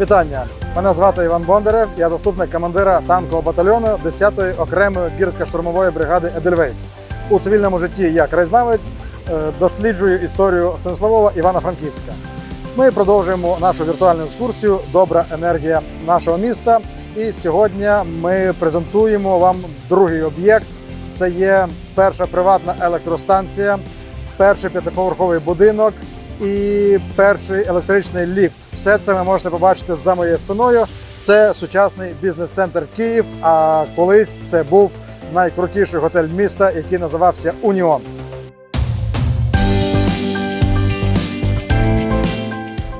Вітання! Мене звати Іван Бондарев, я заступник командира танкового батальйону 10-ї окремої гірсько-штурмової бригади Едельвейс. У цивільному житті я краєзнавець, е, досліджую історію Станиславова Івано-Франківська. Ми продовжуємо нашу віртуальну екскурсію Добра енергія нашого міста. І сьогодні ми презентуємо вам другий об'єкт. Це є перша приватна електростанція, перший п'ятиповерховий будинок і перший електричний ліфт. Все це ви можете побачити за моєю спиною. Це сучасний бізнес-центр Київ. А колись це був найкрутіший готель міста, який називався Уніон.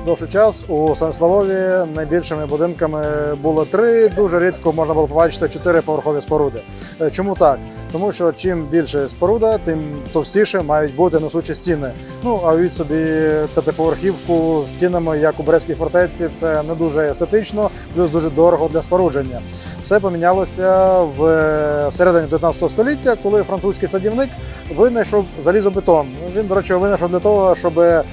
Довший час у Станиславові найбільшими будинками було три. Дуже рідко можна було побачити чотири поверхові споруди. Е, Чому так? Тому що чим більше споруда, тим товстіше мають бути несучі стіни. Ну а від собі п'ятиповерхівку з стінами, як у Брестській фортеці, це не дуже естетично, плюс дуже дорого для спорудження. Все помінялося в середині 19 століття, коли французький садівник винайшов залізобетон. Він, до речі, винайшов для того, щоб е,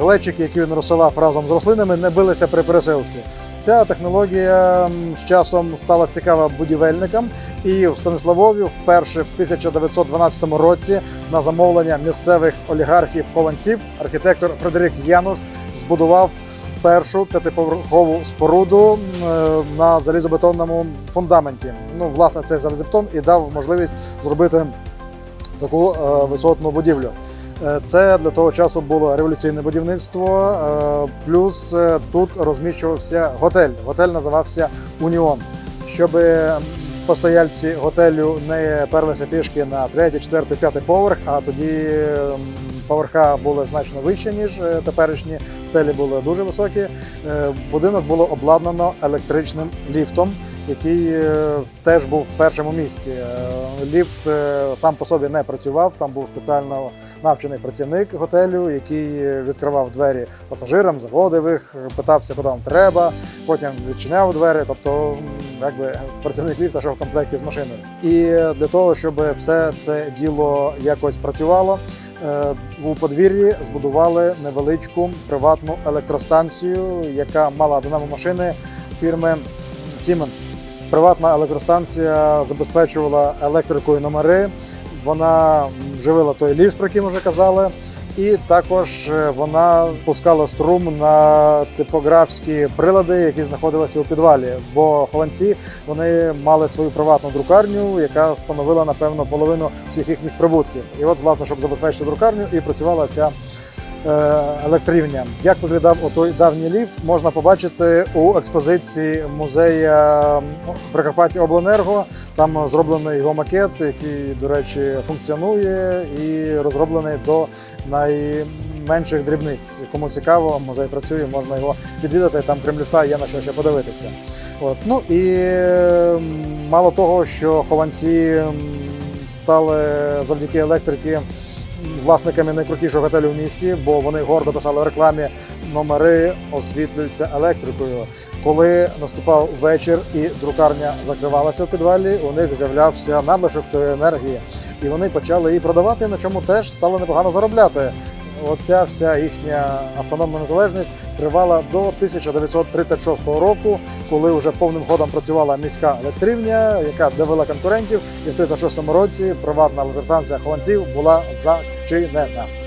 глечики, які він розсилав разом з рослинами, не билися при пересилці. Ця технологія з часом стала цікава будівельникам, і в Станиславові вперше в 1912 році на замовлення місцевих олігархів хованців архітектор Фредерик Януш збудував першу п'ятиповерхову споруду е, на залізобетонному фундаменті. Ну, власне, цей залізобетон і дав можливість зробити таку е, висотну будівлю. Е, Це для того часу було революційне будівництво. е, Плюс е, тут розміщувався готель. Готель називався Уніон. Щоб постояльці готелю не перлися пішки на третій, четвертий, п'ятий поверх, а тоді поверха були значно вищі, ніж теперішні. Стелі були дуже високі. Будинок було обладнано електричним ліфтом який е, теж був в першому місті. Е, Ліфт е, сам по собі не працював. Там був спеціально навчений працівник готелю, який відкривав двері пасажирам, заводив їх, питався, куди вам треба. Потім відчиняв двері. Тобто, якби працівник ліфта йшов в комплекті з машиною. І для того, щоб все це діло якось працювало. У подвір'ї збудували невеличку приватну електростанцію, яка мала динамо машини фірми Siemens. Приватна електростанція забезпечувала електрикою номери. Вона живила той ліфт, про який ми вже казали. І також е, вона пускала струм на типографські прилади, які знаходилися у підвалі. Бо хованці вони мали свою приватну друкарню, яка становила напевно половину всіх їхніх прибутків. І от, власне, щоб забезпечити друкарню, і працювала ця електрівня. Як виглядав отой давній ліфт, можна побачити у експозиції музею Прикарпаття Обленерго. Там зроблений його макет, який, до речі, функціонує і розроблений до найменших дрібниць. Кому цікаво, музей працює, можна його відвідати. Там крім ліфта є на що ще подивитися. От. Ну і мало того, що хованці стали завдяки електрики власниками найкрутішого готелю в місті, бо вони гордо писали в рекламі номери освітлюються електрикою. Коли наступав вечір і друкарня закривалася у підвалі, у них з'являвся надлишок тої енергії, і вони почали її продавати, на чому теж стали непогано заробляти. Оця вся їхня автономна незалежність тривала до 1936 року, коли вже повним ходом працювала міська електрівня, яка давила конкурентів, і в 1936 році приватна електростанція хованців була зачинена.